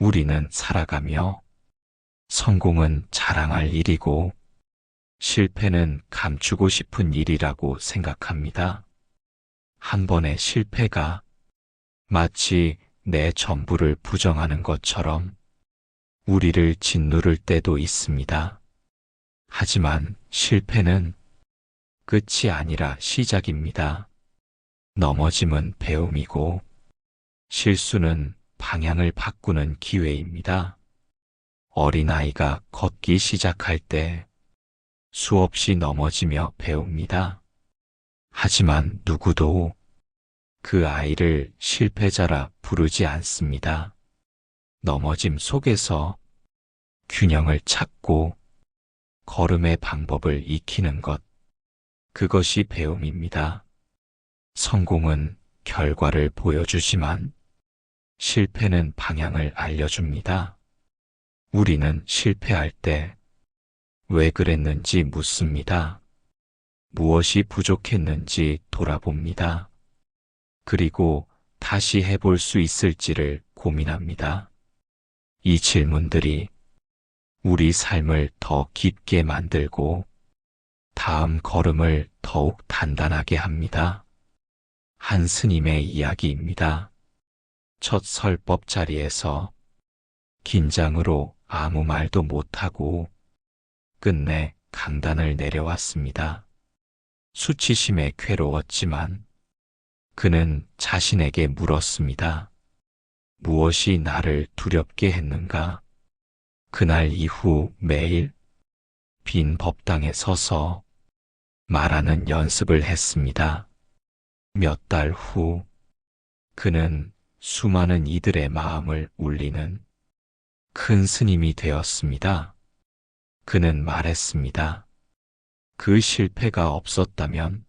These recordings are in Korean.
우리는 살아가며 성공은 자랑할 일이고 실패는 감추고 싶은 일이라고 생각합니다. 한 번의 실패가 마치 내 전부를 부정하는 것처럼 우리를 짓누를 때도 있습니다. 하지만 실패는 끝이 아니라 시작입니다. 넘어짐은 배움이고 실수는 방향을 바꾸는 기회입니다. 어린아이가 걷기 시작할 때 수없이 넘어지며 배웁니다. 하지만 누구도 그 아이를 실패자라 부르지 않습니다. 넘어짐 속에서 균형을 찾고 걸음의 방법을 익히는 것. 그것이 배움입니다. 성공은 결과를 보여주지만 실패는 방향을 알려줍니다. 우리는 실패할 때 왜 그랬는지 묻습니다. 무엇이 부족했는지 돌아봅니다. 그리고 다시 해볼 수 있을지를 고민합니다. 이 질문들이 우리 삶을 더 깊게 만들고 다음 걸음을 더욱 단단하게 합니다. 한 스님의 이야기입니다. 첫 설법 자리에서 긴장으로 아무 말도 못하고 끝내 강단을 내려왔습니다. 수치심에 괴로웠지만 그는 자신에게 물었습니다. 무엇이 나를 두렵게 했는가? 그날 이후 매일 빈 법당에 서서 말하는 연습을 했습니다. 몇 달 후 그는 수많은 이들의 마음을 울리는 큰 스님이 되었습니다. 그는 말했습니다. 그 실패가 없었다면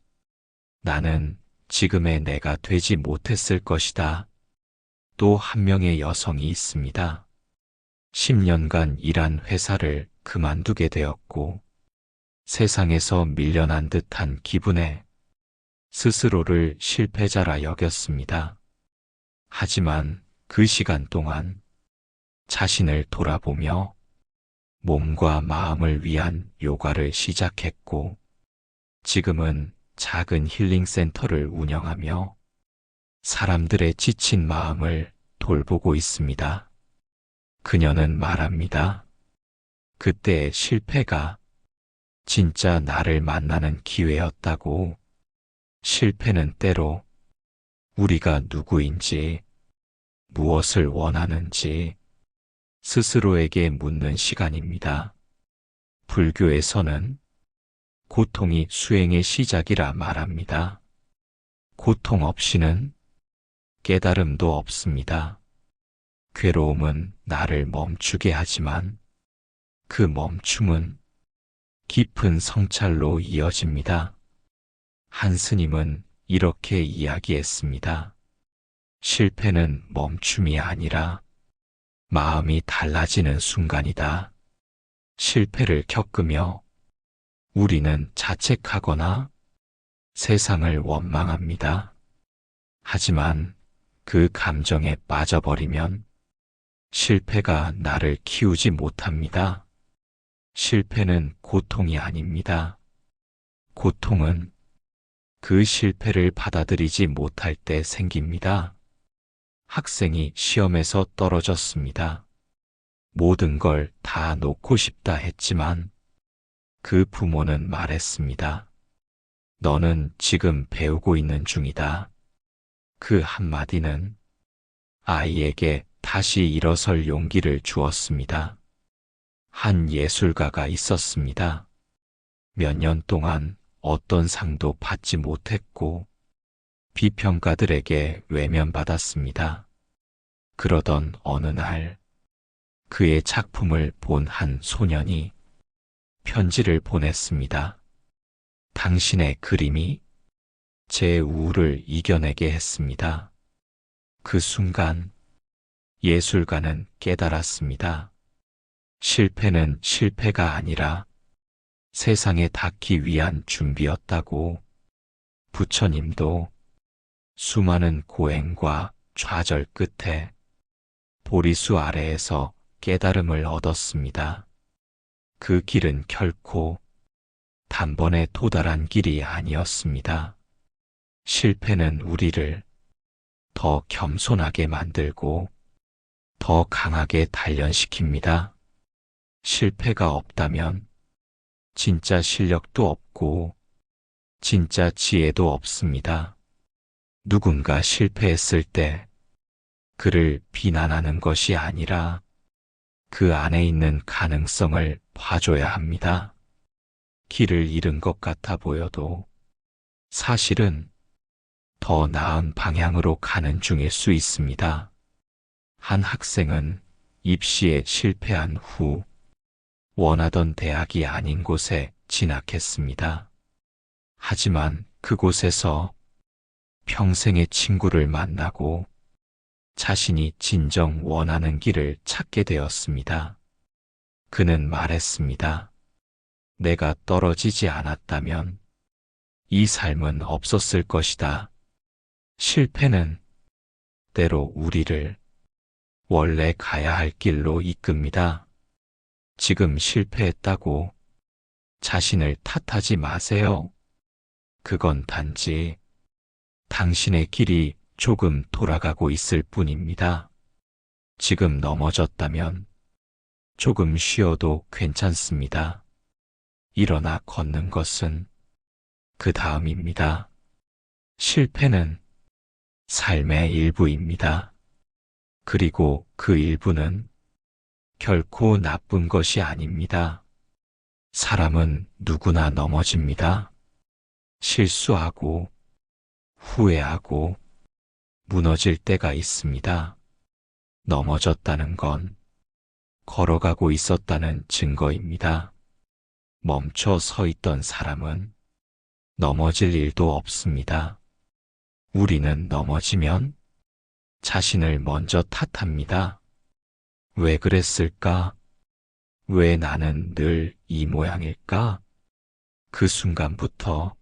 나는 지금의 내가 되지 못했을 것이다. 또 한 명의 여성이 있습니다. 10년간 일한 회사를 그만두게 되었고 세상에서 밀려난 듯한 기분에 스스로를 실패자라 여겼습니다. 하지만 그 시간 동안 자신을 돌아보며 몸과 마음을 위한 요가를 시작했고 지금은 작은 힐링 센터를 운영하며 사람들의 지친 마음을 돌보고 있습니다. 그녀는 말합니다. 그때의 실패가 진짜 나를 만나는 기회였다고. 실패는 때로 우리가 누구인지, 무엇을 원하는지 스스로에게 묻는 시간입니다. 불교에서는 고통이 수행의 시작이라 말합니다. 고통 없이는 깨달음도 없습니다. 괴로움은 나를 멈추게 하지만 그 멈춤은 깊은 성찰로 이어집니다. 한 스님은 이렇게 이야기했습니다. 실패는 멈춤이 아니라 마음이 달라지는 순간이다. 실패를 겪으며 우리는 자책하거나 세상을 원망합니다. 하지만 그 감정에 빠져버리면 실패가 나를 키우지 못합니다. 실패는 고통이 아닙니다. 고통은 그 실패를 받아들이지 못할 때 생깁니다. 학생이 시험에서 떨어졌습니다. 모든 걸 다 놓고 싶다 했지만 그 부모는 말했습니다. 너는 지금 배우고 있는 중이다. 그 한마디는 아이에게 다시 일어설 용기를 주었습니다. 한 예술가가 있었습니다. 몇 년 동안 어떤 상도 받지 못했고 비평가들에게 외면받았습니다. 그러던 어느 날 그의 작품을 본 한 소년이 편지를 보냈습니다. 당신의 그림이 제 우울을 이겨내게 했습니다. 그 순간 예술가는 깨달았습니다. 실패는 실패가 아니라 세상에 닿기 위한 준비였다고 부처님도 수많은 고행과 좌절 끝에 보리수 아래에서 깨달음을 얻었습니다. 그 길은 결코 단번에 도달한 길이 아니었습니다. 실패는 우리를 더 겸손하게 만들고 더 강하게 단련시킵니다. 실패가 없다면 진짜 실력도 없고 진짜 지혜도 없습니다. 누군가 실패했을 때 그를 비난하는 것이 아니라 그 안에 있는 가능성을 봐줘야 합니다. 길을 잃은 것 같아 보여도 사실은 더 나은 방향으로 가는 중일 수 있습니다. 한 학생은 입시에 실패한 후 원하던 대학이 아닌 곳에 진학했습니다. 하지만 그곳에서 평생의 친구를 만나고 자신이 진정 원하는 길을 찾게 되었습니다. 그는 말했습니다. 내가 떨어지지 않았다면 이 삶은 없었을 것이다. 실패는 때로 우리를 원래 가야 할 길로 이끕니다. 지금 실패했다고 자신을 탓하지 마세요. 그건 단지 당신의 길이 조금 돌아가고 있을 뿐입니다. 지금 넘어졌다면 조금 쉬어도 괜찮습니다. 일어나 걷는 것은 그 다음입니다. 실패는 삶의 일부입니다. 그리고 그 일부는 결코 나쁜 것이 아닙니다. 사람은 누구나 넘어집니다. 실수하고 후회하고 무너질 때가 있습니다. 넘어졌다는 건 걸어가고 있었다는 증거입니다. 멈춰 서 있던 사람은 넘어질 일도 없습니다. 우리는 넘어지면 자신을 먼저 탓합니다. 왜 그랬을까? 왜 나는 늘 이 모양일까? 그 순간부터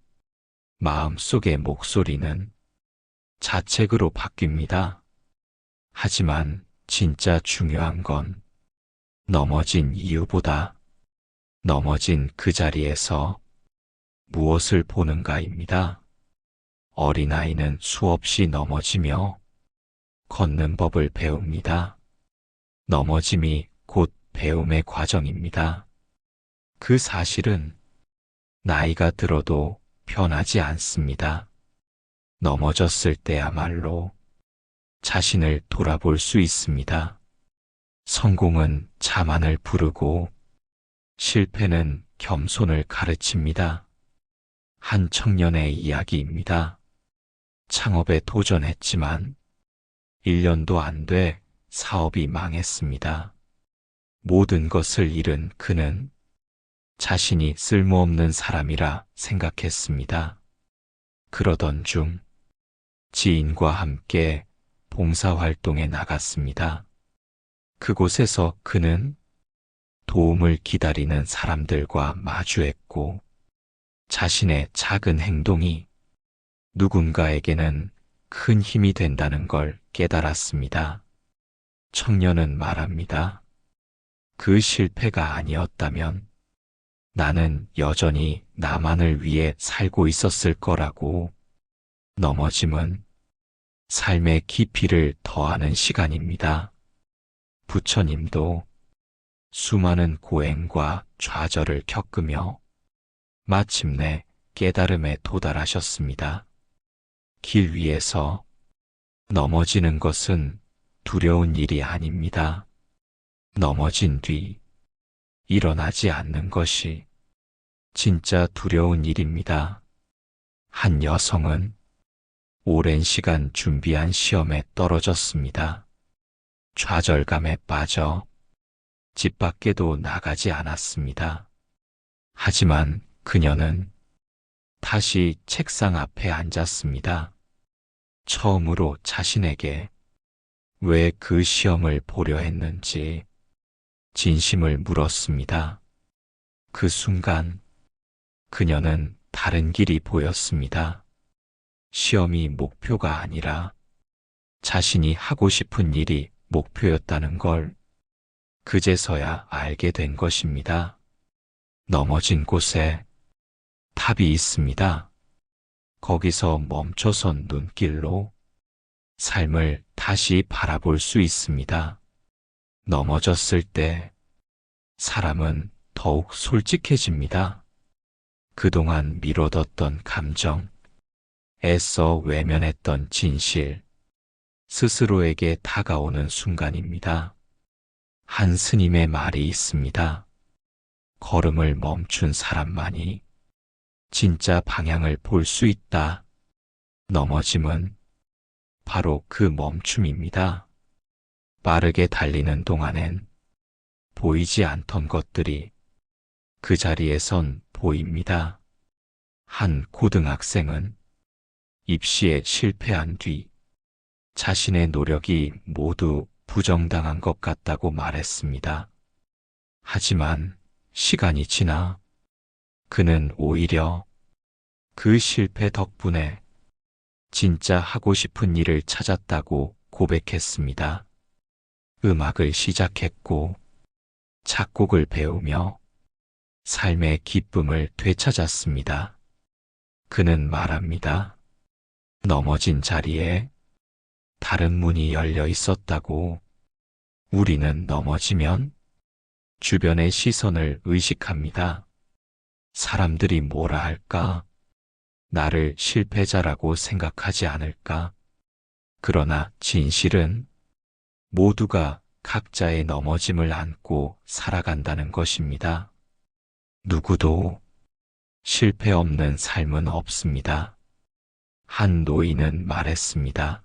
마음속의 목소리는 자책으로 바뀝니다. 하지만 진짜 중요한 건 넘어진 이유보다 넘어진 그 자리에서 무엇을 보는가입니다. 어린아이는 수없이 넘어지며 걷는 법을 배웁니다. 넘어짐이 곧 배움의 과정입니다. 그 사실은 나이가 들어도 변하지 않습니다. 넘어졌을 때야말로 자신을 돌아볼 수 있습니다. 성공은 자만을 부르고 실패는 겸손을 가르칩니다. 한 청년의 이야기입니다. 창업에 도전했지만 1년도 안 돼 사업이 망했습니다. 모든 것을 잃은 그는 자신이 쓸모없는 사람이라 생각했습니다. 그러던 중 지인과 함께 봉사활동에 나갔습니다. 그곳에서 그는 도움을 기다리는 사람들과 마주했고 자신의 작은 행동이 누군가에게는 큰 힘이 된다는 걸 깨달았습니다. 청년은 말합니다. 그 실패가 아니었다면 나는 여전히 나만을 위해 살고 있었을 거라고 넘어짐은 삶의 깊이를 더하는 시간입니다. 부처님도 수많은 고행과 좌절을 겪으며 마침내 깨달음에 도달하셨습니다. 길 위에서 넘어지는 것은 두려운 일이 아닙니다. 넘어진 뒤 일어나지 않는 것이 진짜 두려운 일입니다. 한 여성은 오랜 시간 준비한 시험에 떨어졌습니다. 좌절감에 빠져 집 밖에도 나가지 않았습니다. 하지만 그녀는 다시 책상 앞에 앉았습니다. 처음으로 자신에게 왜 그 시험을 보려 했는지 진심을 물었습니다. 그 순간 그녀는 다른 길이 보였습니다. 시험이 목표가 아니라 자신이 하고 싶은 일이 목표였다는 걸 그제서야 알게 된 것입니다. 넘어진 곳에 탑이 있습니다. 거기서 멈춰선 눈길로 삶을 다시 바라볼 수 있습니다. 넘어졌을 때 사람은 더욱 솔직해집니다. 그동안 미뤄뒀던 감정, 애써 외면했던 진실, 스스로에게 다가오는 순간입니다. 한 스님의 말이 있습니다. 걸음을 멈춘 사람만이 진짜 방향을 볼 수 있다. 넘어짐은 바로 그 멈춤입니다. 빠르게 달리는 동안엔 보이지 않던 것들이 그 자리에선 보입니다. 한 고등학생은 입시에 실패한 뒤 자신의 노력이 모두 부정당한 것 같다고 말했습니다. 하지만 시간이 지나 그는 오히려 그 실패 덕분에 진짜 하고 싶은 일을 찾았다고 고백했습니다. 음악을 시작했고 작곡을 배우며 삶의 기쁨을 되찾았습니다. 그는 말합니다. 넘어진 자리에 다른 문이 열려 있었다고 우리는 넘어지면 주변의 시선을 의식합니다. 사람들이 뭐라 할까? 나를 실패자라고 생각하지 않을까? 그러나 진실은 모두가 각자의 넘어짐을 안고 살아간다는 것입니다. 누구도 실패 없는 삶은 없습니다. 한 노인은 말했습니다.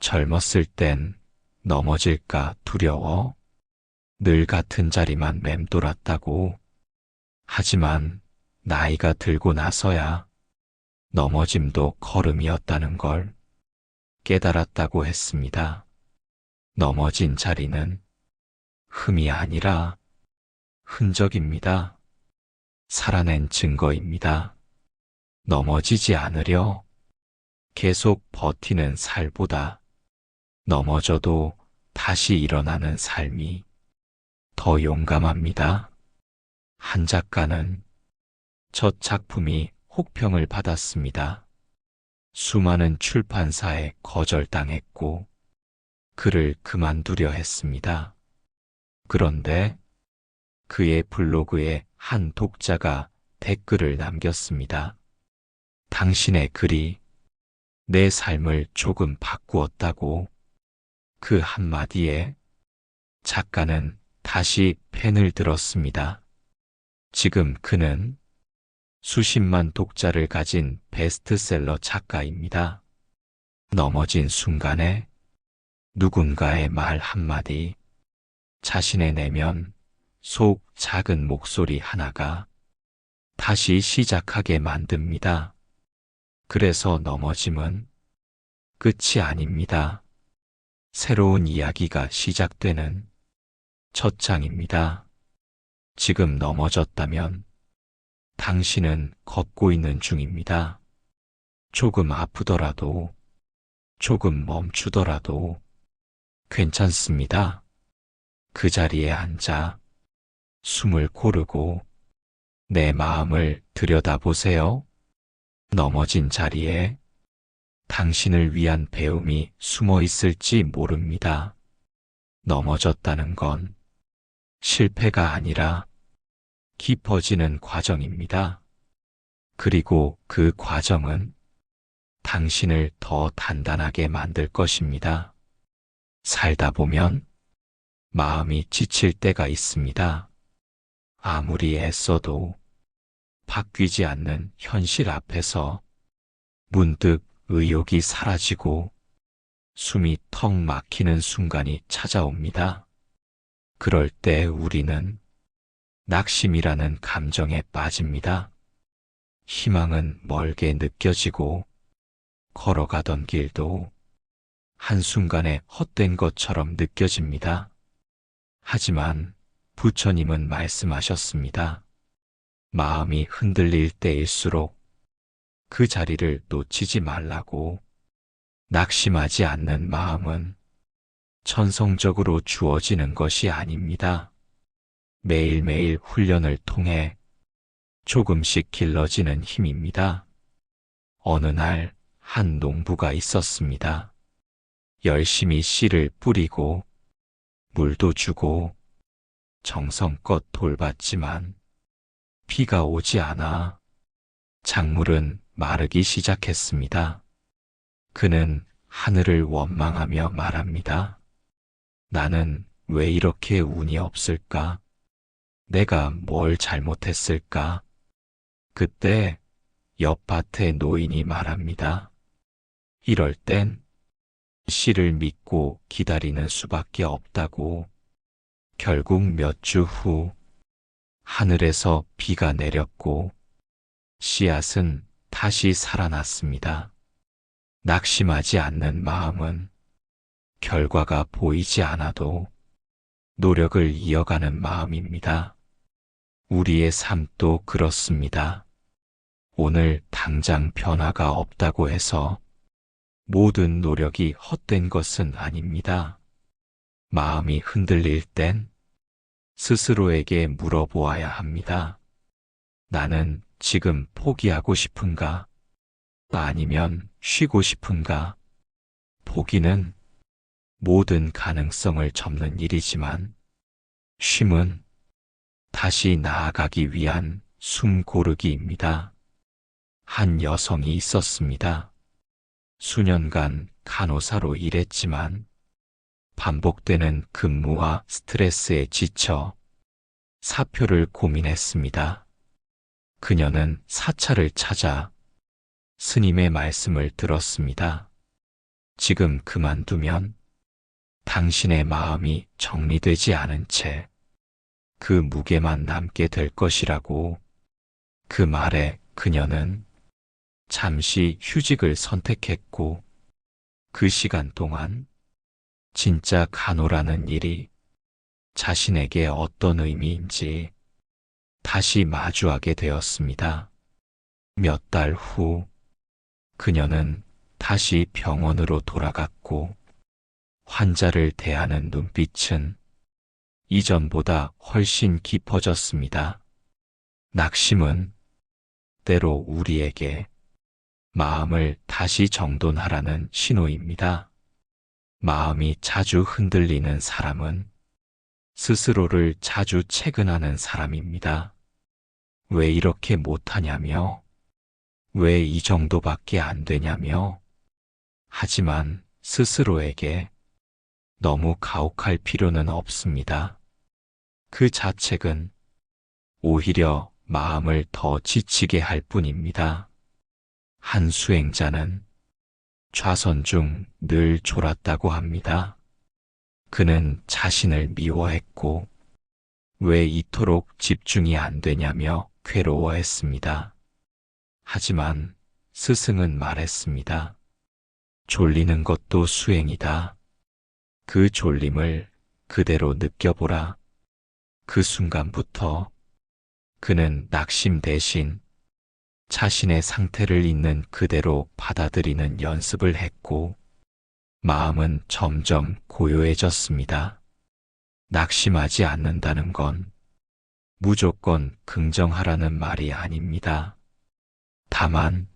젊었을 땐 넘어질까 두려워 늘 같은 자리만 맴돌았다고. 하지만 나이가 들고 나서야 넘어짐도 걸음이었다는 걸 깨달았다고 했습니다. 넘어진 자리는 흠이 아니라 흔적입니다. 살아낸 증거입니다. 넘어지지 않으려 계속 버티는 살보다 넘어져도 다시 일어나는 삶이 더 용감합니다. 한 작가는 첫 작품이 혹평을 받았습니다. 수많은 출판사에 거절당했고 글을 그만두려 했습니다. 그런데 그의 블로그에 한 독자가 댓글을 남겼습니다. 당신의 글이 내 삶을 조금 바꾸었다고 그 한마디에 작가는 다시 펜을 들었습니다. 지금 그는 수십만 독자를 가진 베스트셀러 작가입니다. 넘어진 순간에 누군가의 말 한마디, 자신의 내면 속 작은 목소리 하나가 다시 시작하게 만듭니다. 그래서 넘어짐은 끝이 아닙니다. 새로운 이야기가 시작되는 첫 장입니다. 지금 넘어졌다면 당신은 걷고 있는 중입니다. 조금 아프더라도, 조금 멈추더라도 괜찮습니다. 그 자리에 앉아 숨을 고르고 내 마음을 들여다보세요. 넘어진 자리에 당신을 위한 배움이 숨어 있을지 모릅니다. 넘어졌다는 건 실패가 아니라 깊어지는 과정입니다. 그리고 그 과정은 당신을 더 단단하게 만들 것입니다. 살다 보면 마음이 지칠 때가 있습니다. 아무리 애써도 바뀌지 않는 현실 앞에서 문득 의욕이 사라지고 숨이 턱 막히는 순간이 찾아옵니다. 그럴 때 우리는 낙심이라는 감정에 빠집니다. 희망은 멀게 느껴지고 걸어가던 길도 한순간에 헛된 것처럼 느껴집니다. 하지만 부처님은 말씀하셨습니다. 마음이 흔들릴 때일수록 그 자리를 놓치지 말라고 낙심하지 않는 마음은 천성적으로 주어지는 것이 아닙니다. 매일매일 훈련을 통해 조금씩 길러지는 힘입니다. 어느 날 한 농부가 있었습니다. 열심히 씨를 뿌리고 물도 주고 정성껏 돌봤지만 비가 오지 않아 작물은 마르기 시작했습니다. 그는 하늘을 원망하며 말합니다. 나는 왜 이렇게 운이 없을까? 내가 뭘 잘못했을까? 그때 옆 밭의 노인이 말합니다. 이럴 땐 씨를 믿고 기다리는 수밖에 없다고. 결국 몇 주 후 하늘에서 비가 내렸고 씨앗은 다시 살아났습니다. 낙심하지 않는 마음은 결과가 보이지 않아도 노력을 이어가는 마음입니다. 우리의 삶도 그렇습니다. 오늘 당장 변화가 없다고 해서 모든 노력이 헛된 것은 아닙니다. 마음이 흔들릴 땐 스스로에게 물어보아야 합니다. 나는 지금 포기하고 싶은가? 아니면 쉬고 싶은가? 포기는 모든 가능성을 접는 일이지만 쉼은 다시 나아가기 위한 숨 고르기입니다. 한 여성이 있었습니다. 수년간 간호사로 일했지만 반복되는 근무와 스트레스에 지쳐 사표를 고민했습니다. 그녀는 사찰을 찾아 스님의 말씀을 들었습니다. 지금 그만두면 당신의 마음이 정리되지 않은 채 그 무게만 남게 될 것이라고 그 말에 그녀는 잠시 휴직을 선택했고 그 시간 동안 진짜 간호라는 일이 자신에게 어떤 의미인지 다시 마주하게 되었습니다. 몇 달 후 그녀는 다시 병원으로 돌아갔고 환자를 대하는 눈빛은 이전보다 훨씬 깊어졌습니다. 낙심은 때로 우리에게 마음을 다시 정돈하라는 신호입니다. 마음이 자주 흔들리는 사람은 스스로를 자주 채근하는 사람입니다. 왜 이렇게 못하냐며, 왜 이 정도밖에 안 되냐며, 하지만 스스로에게 너무 가혹할 필요는 없습니다. 그 자책은 오히려 마음을 더 지치게 할 뿐입니다. 한 수행자는 좌선 중 늘 졸았다고 합니다. 그는 자신을 미워했고 왜 이토록 집중이 안 되냐며 괴로워했습니다. 하지만 스승은 말했습니다. 졸리는 것도 수행이다. 그 졸림을 그대로 느껴보라. 그 순간부터 그는 낙심 대신 자신의 상태를 있는 그대로 받아들이는 연습을 했고, 마음은 점점 고요해졌습니다. 낙심하지 않는다는 건 무조건 긍정하라는 말이 아닙니다. 다만,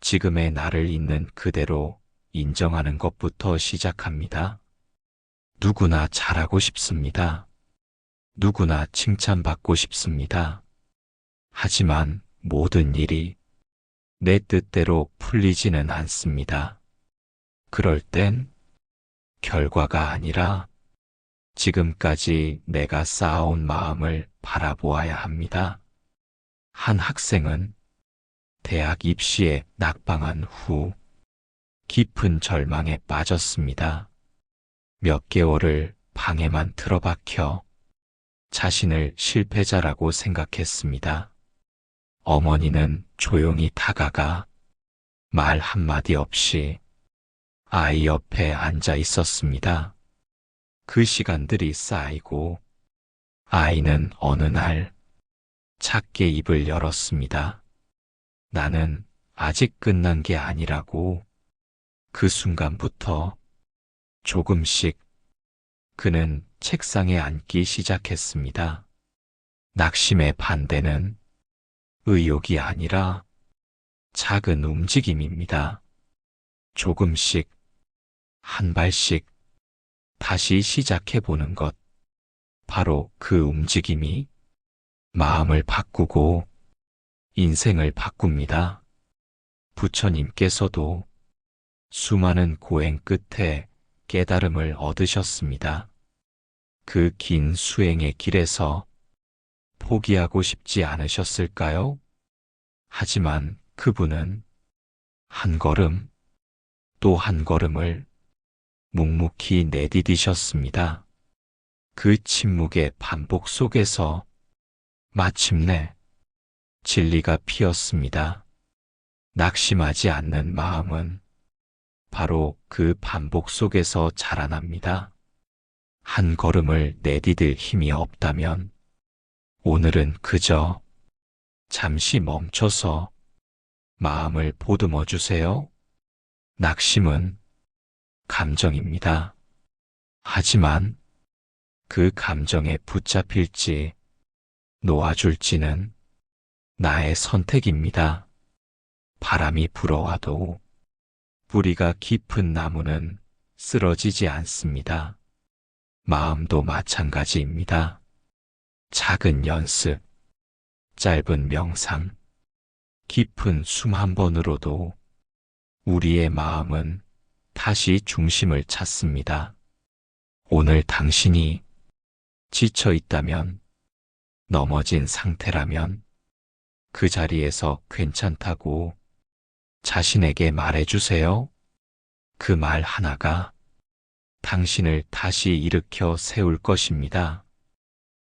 지금의 나를 있는 그대로 인정하는 것부터 시작합니다. 누구나 잘하고 싶습니다. 누구나 칭찬받고 싶습니다. 하지만 모든 일이 내 뜻대로 풀리지는 않습니다. 그럴 땐 결과가 아니라 지금까지 내가 쌓아온 마음을 바라보아야 합니다. 한 학생은 대학 입시에 낙방한 후 깊은 절망에 빠졌습니다. 몇 개월을 방에만 틀어박혀 자신을 실패자라고 생각했습니다. 어머니는 조용히 다가가 말 한마디 없이 아이 옆에 앉아 있었습니다. 그 시간들이 쌓이고 아이는 어느 날 작게 입을 열었습니다. 나는 아직 끝난 게 아니라고 그 순간부터 조금씩 그는 책상에 앉기 시작했습니다. 낙심의 반대는 의욕이 아니라 작은 움직임입니다. 조금씩, 한 발씩 다시 시작해 보는 것. 바로 그 움직임이 마음을 바꾸고 인생을 바꿉니다. 부처님께서도 수많은 고행 끝에 깨달음을 얻으셨습니다. 그 긴 수행의 길에서 포기하고 싶지 않으셨을까요? 하지만 그분은 한 걸음 또 한 걸음을 묵묵히 내디디셨습니다. 그 침묵의 반복 속에서 마침내 진리가 피었습니다. 낙심하지 않는 마음은 바로 그 반복 속에서 자라납니다. 한 걸음을 내디딜 힘이 없다면 오늘은 그저 잠시 멈춰서 마음을 보듬어 주세요. 낙심은 감정입니다. 하지만 그 감정에 붙잡힐지 놓아줄지는 나의 선택입니다. 바람이 불어와도 뿌리가 깊은 나무는 쓰러지지 않습니다. 마음도 마찬가지입니다. 작은 연습, 짧은 명상, 깊은 숨 한 번으로도 우리의 마음은 다시 중심을 찾습니다. 오늘 당신이 지쳐 있다면, 넘어진 상태라면, 그 자리에서 괜찮다고 자신에게 말해주세요. 그 말 하나가 당신을 다시 일으켜 세울 것입니다.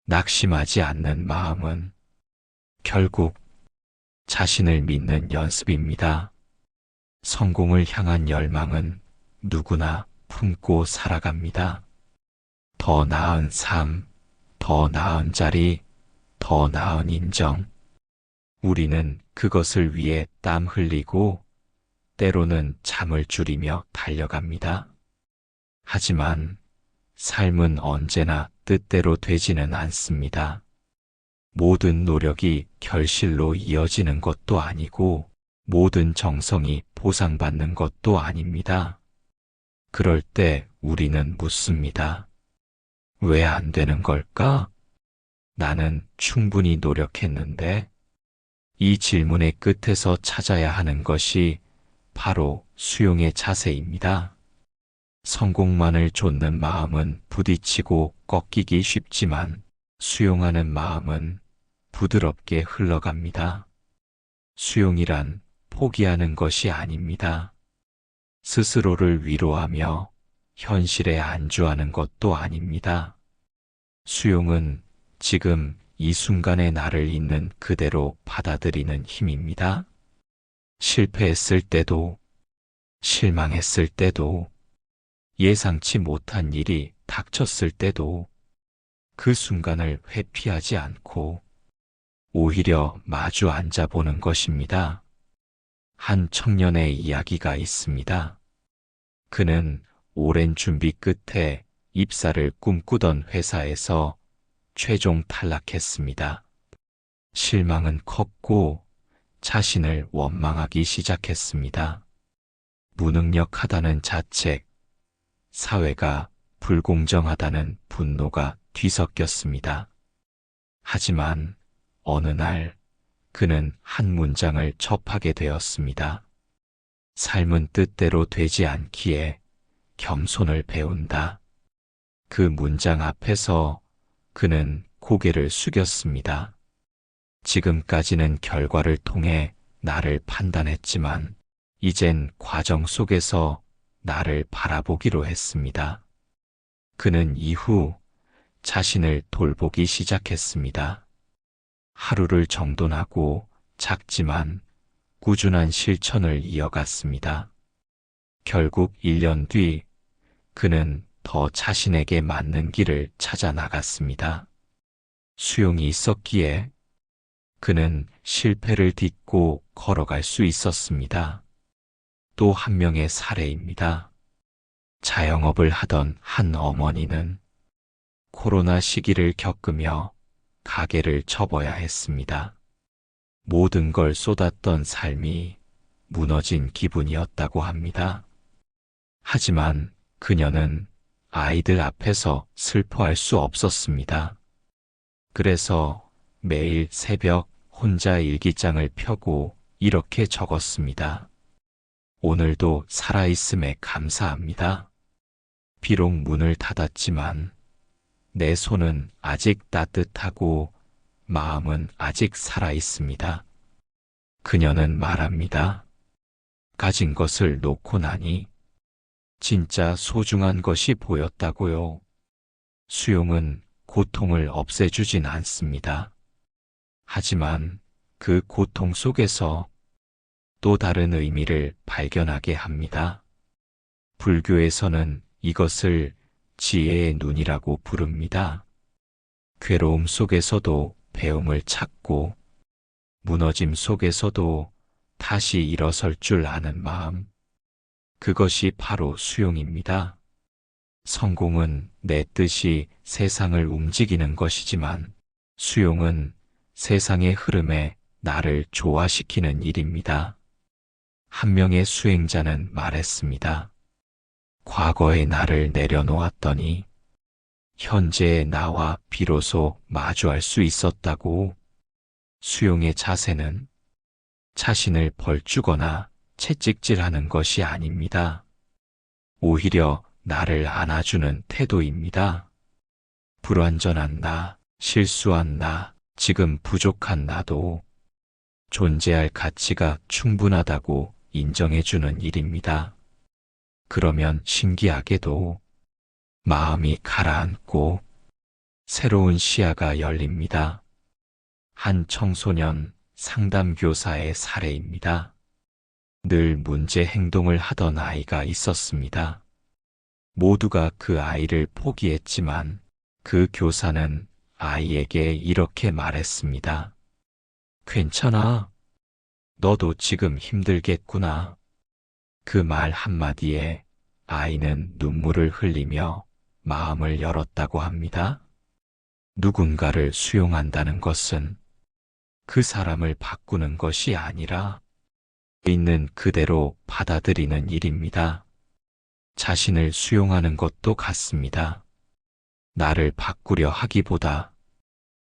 낙심하지 않는 마음은 결국 자신을 믿는 연습입니다. 성공을 향한 열망은 누구나 품고 살아갑니다. 더 나은 삶, 더 나은 자리, 더 나은 인정. 우리는 그것을 위해 땀 흘리고 때로는 잠을 줄이며 달려갑니다. 하지만 삶은 언제나 뜻대로 되지는 않습니다. 모든 노력이 결실로 이어지는 것도 아니고 모든 정성이 보상받는 것도 아닙니다. 그럴 때 우리는 묻습니다. 왜 안 되는 걸까? 나는 충분히 노력했는데 이 질문의 끝에서 찾아야 하는 것이 바로 수용의 자세입니다. 성공만을 좇는 마음은 부딪히고 꺾이기 쉽지만 수용하는 마음은 부드럽게 흘러갑니다. 수용이란 포기하는 것이 아닙니다. 스스로를 위로하며 현실에 안주하는 것도 아닙니다. 수용은 지금 이 순간의 나를 있는 그대로 받아들이는 힘입니다. 실패했을 때도, 실망했을 때도, 예상치 못한 일이 닥쳤을 때도 그 순간을 회피하지 않고 오히려 마주 앉아보는 것입니다. 한 청년의 이야기가 있습니다. 그는 오랜 준비 끝에 입사를 꿈꾸던 회사에서 최종 탈락했습니다. 실망은 컸고 자신을 원망하기 시작했습니다. 무능력하다는 자책, 사회가 불공정하다는 분노가 뒤섞였습니다. 하지만 어느 날 그는 한 문장을 접하게 되었습니다. 삶은 뜻대로 되지 않기에 겸손을 배운다. 그 문장 앞에서 그는 고개를 숙였습니다. 지금까지는 결과를 통해 나를 판단했지만 이젠 과정 속에서 나를 바라보기로 했습니다. 그는 이후 자신을 돌보기 시작했습니다. 하루를 정돈하고 작지만 꾸준한 실천을 이어갔습니다. 결국 1년 뒤 그는 더 자신에게 맞는 길을 찾아 나갔습니다. 수용이 있었기에 그는 실패를 딛고 걸어갈 수 있었습니다. 또 한 명의 사례입니다. 자영업을 하던 한 어머니는 코로나 시기를 겪으며 가게를 접어야 했습니다. 모든 걸 쏟았던 삶이 무너진 기분이었다고 합니다. 하지만 그녀는 아이들 앞에서 슬퍼할 수 없었습니다. 그래서 매일 새벽 혼자 일기장을 펴고 이렇게 적었습니다. 오늘도 살아있음에 감사합니다. 비록 문을 닫았지만 내 손은 아직 따뜻하고 마음은 아직 살아있습니다. 그녀는 말합니다. 가진 것을 놓고 나니 진짜 소중한 것이 보였다고요. 수용은 고통을 없애주진 않습니다. 하지만 그 고통 속에서 또 다른 의미를 발견하게 합니다. 불교에서는 이것을 지혜의 눈이라고 부릅니다. 괴로움 속에서도 배움을 찾고 무너짐 속에서도 다시 일어설 줄 아는 마음. 그것이 바로 수용입니다. 성공은 내 뜻이 세상을 움직이는 것이지만 수용은 세상의 흐름에 나를 조화시키는 일입니다. 한 명의 수행자는 말했습니다. 과거의 나를 내려놓았더니 현재의 나와 비로소 마주할 수 있었다고 수용의 자세는 자신을 벌주거나 채찍질하는 것이 아닙니다. 오히려 나를 안아주는 태도입니다. 불완전한 나, 실수한 나, 지금 부족한 나도 존재할 가치가 충분하다고 인정해주는 일입니다. 그러면 신기하게도 마음이 가라앉고 새로운 시야가 열립니다. 한 청소년 상담교사의 사례입니다. 늘 문제 행동을 하던 아이가 있었습니다. 모두가 그 아이를 포기했지만 그 교사는 아이에게 이렇게 말했습니다. 괜찮아. 너도 지금 힘들겠구나. 그 말 한마디에 아이는 눈물을 흘리며 마음을 열었다고 합니다. 누군가를 수용한다는 것은 그 사람을 바꾸는 것이 아니라 있는 그대로 받아들이는 일입니다. 자신을 수용하는 것도 같습니다. 나를 바꾸려 하기보다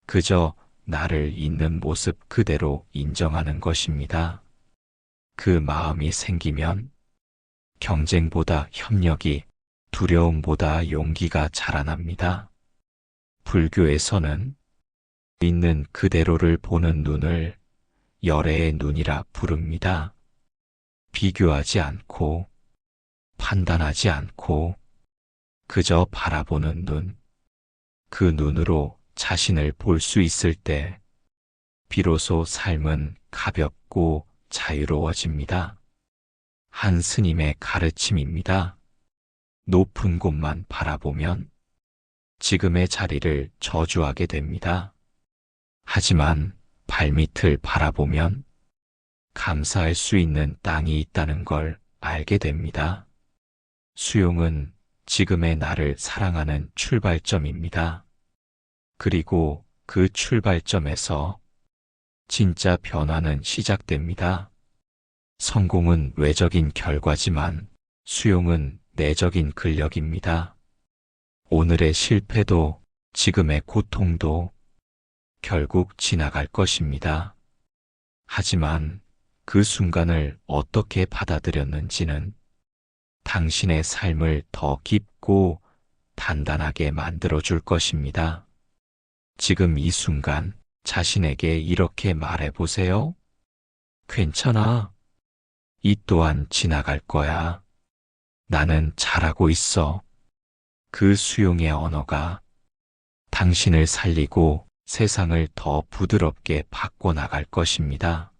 그저 나를 있는 모습 그대로 인정하는 것입니다. 그 마음이 생기면 경쟁보다 협력이, 두려움보다 용기가 자라납니다. 불교에서는 있는 그대로를 보는 눈을 열애의 눈이라 부릅니다. 비교하지 않고, 판단하지 않고, 그저 바라보는 눈. 그 눈으로 자신을 볼 수 있을 때, 비로소 삶은 가볍고 자유로워집니다. 한 스님의 가르침입니다. 높은 곳만 바라보면 지금의 자리를 저주하게 됩니다. 하지만 발밑을 바라보면 감사할 수 있는 땅이 있다는 걸 알게 됩니다. 수용은 지금의 나를 사랑하는 출발점입니다. 그리고 그 출발점에서 진짜 변화는 시작됩니다. 성공은 외적인 결과지만 수용은 내적인 근력입니다. 오늘의 실패도 지금의 고통도 결국 지나갈 것입니다. 하지만 그 순간을 어떻게 받아들였는지는 당신의 삶을 더 깊고 단단하게 만들어 줄 것입니다. 지금 이 순간 자신에게 이렇게 말해 보세요. 괜찮아. 이 또한 지나갈 거야. 나는 잘하고 있어. 그 수용의 언어가 당신을 살리고 세상을 더 부드럽게 바꿔 나갈 것입니다.